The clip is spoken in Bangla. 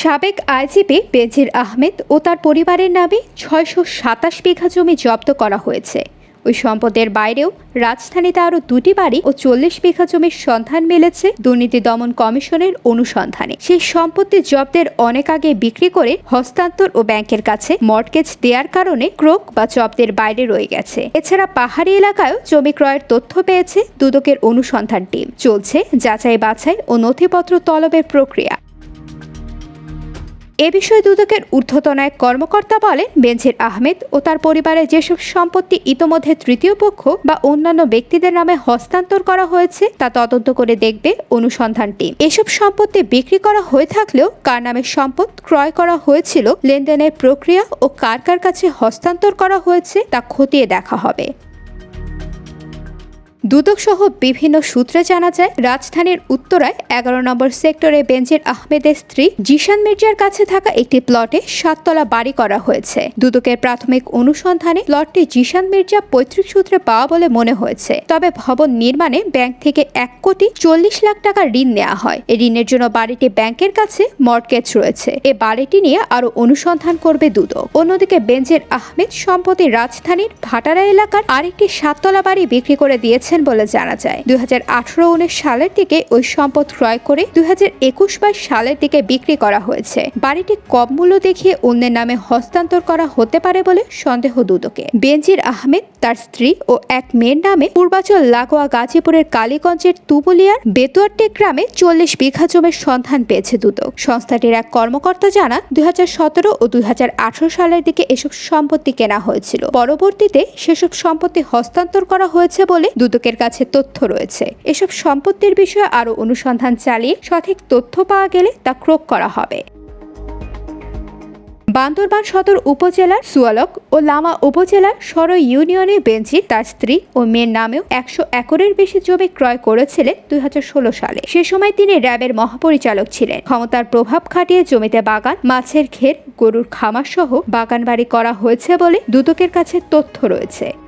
সাবেক আইজিপি বেজির আহমেদ ও তার পরিবারের নামে ছয়শো সাতাশ বিঘা জমি জব্দ করা হয়েছে। ওই সম্পদের বাইরেও রাজধানীতে আরও দুটি বাড়ি ও চল্লিশ বিঘা জমির সন্ধান মিলেছে দুর্নীতি দমন কমিশনের অনুসন্ধানে। সেই সম্পত্তি জব্দের অনেক আগে বিক্রি করে হস্তান্তর ও ব্যাংকের কাছে মর্টগেজ দেওয়ার কারণে ক্রোক বা জব্দের বাইরে রয়ে গেছে। এছাড়া পাহাড়ি এলাকায়ও জমি ক্রয়ের তথ্য পেয়েছে দুদকের অনুসন্ধান টিম। চলছে যাচাই বাছাই ও নথিপত্র তলবের প্রক্রিয়া। এ বিষয়ে দুদকের ঊর্ধ্বতন এক কর্মকর্তা বলেন, বেনজির আহমেদ ও তার পরিবারের যেসব সম্পত্তি ইতোমধ্যে তৃতীয় পক্ষ বা অন্যান্য ব্যক্তিদের নামে হস্তান্তর করা হয়েছে, তা তদন্ত করে দেখবে অনুসন্ধান টিম এসব সম্পত্তি বিক্রি করা হয়ে থাকলেও কার নামে সম্পদ ক্রয় করা হয়েছিল, লেনদেনের প্রক্রিয়া ও কার কার কাছে হস্তান্তর করা হয়েছে, তা খতিয়ে দেখা হবে। দুদক সহ বিভিন্ন সূত্রে জানা যায়, রাজধানীর উত্তরায় এগারো নম্বর সেক্টরে বেনজির আহমেদের স্ত্রী জিশান মির্জার কাছে থাকা একটি প্লটে সাততলা বাড়ি করা হয়েছে। দুদকের প্রাথমিক অনুসন্ধানে প্লটটি জিশান মির্জা পৈতৃক সূত্রে পাওয়া বলে মনে হয়েছে। তবে ভবন নির্মাণে ব্যাংক থেকে এক কোটি চল্লিশ লাখ টাকা ঋণ নেওয়া হয়। এই ঋণের জন্য বাড়িটি ব্যাংকের কাছে মর্টগেজ রয়েছে। এ বাড়িটি নিয়ে আরও অনুসন্ধান করবে দুদক। অন্যদিকে বেনজির আহমেদ সম্প্রতি রাজধানীর ভাটারা এলাকার আরেকটি সাততলা বাড়ি বিক্রি করে দিয়েছেন বলে জানা যায়। দুই হাজার আঠারো উনিশ সালের দিকে ওই সম্পদ ক্রয় করে দুই হাজার একুশ বাইশ সালের দিকে বিক্রি করা হয়েছে। বাড়িটি কম মূল্য দেখিয়ে অন্যের নামে হস্তান্তর করা হতে পারে বলে সন্দেহ দুদকে। বেনজির আহমেদ, তার স্ত্রী ও এক মেয়ের নামে পূর্বাচল লাগোয়া গাজীপুরের কালীগঞ্জের তুবুলিয়ার বেতুয়ারটে গ্রামে চল্লিশ বিঘা জমির সন্ধান পেয়েছে দুদক। সংস্থাটির এক কর্মকর্তা জানান, দুই হাজার সতেরো ও দুই হাজার আঠারো সালের দিকে এসব সম্পত্তি কেনা হয়েছিল। পরবর্তীতে সেসব সম্পত্তি হস্তান্তর করা হয়েছে বলে দুদকের কাছে তথ্য রয়েছে। এসব সম্পত্তির বিষয়ে আরও অনুসন্ধান চালিয়ে সঠিক তথ্য পাওয়া গেলে তা ক্রোক করা হবে। বান্দরবান সদর উপজেলার সুয়ালক ও লামা উপজেলার সর ইউনিয়নে বেঞ্জির তার স্ত্রী ও মেয়ের নামেও একশো একরের বেশি জমি ক্রয় করেছিলেন দুই হাজার ষোলো সালে। সে সময় তিনি র্যাবের মহাপরিচালক ছিলেন। ক্ষমতার প্রভাব খাটিয়ে জমিতে বাগান, মাছের ঘের, গরুর খামার সহ বাগান বাড়ি করা হয়েছে বলে দুদকের কাছে তথ্য রয়েছে।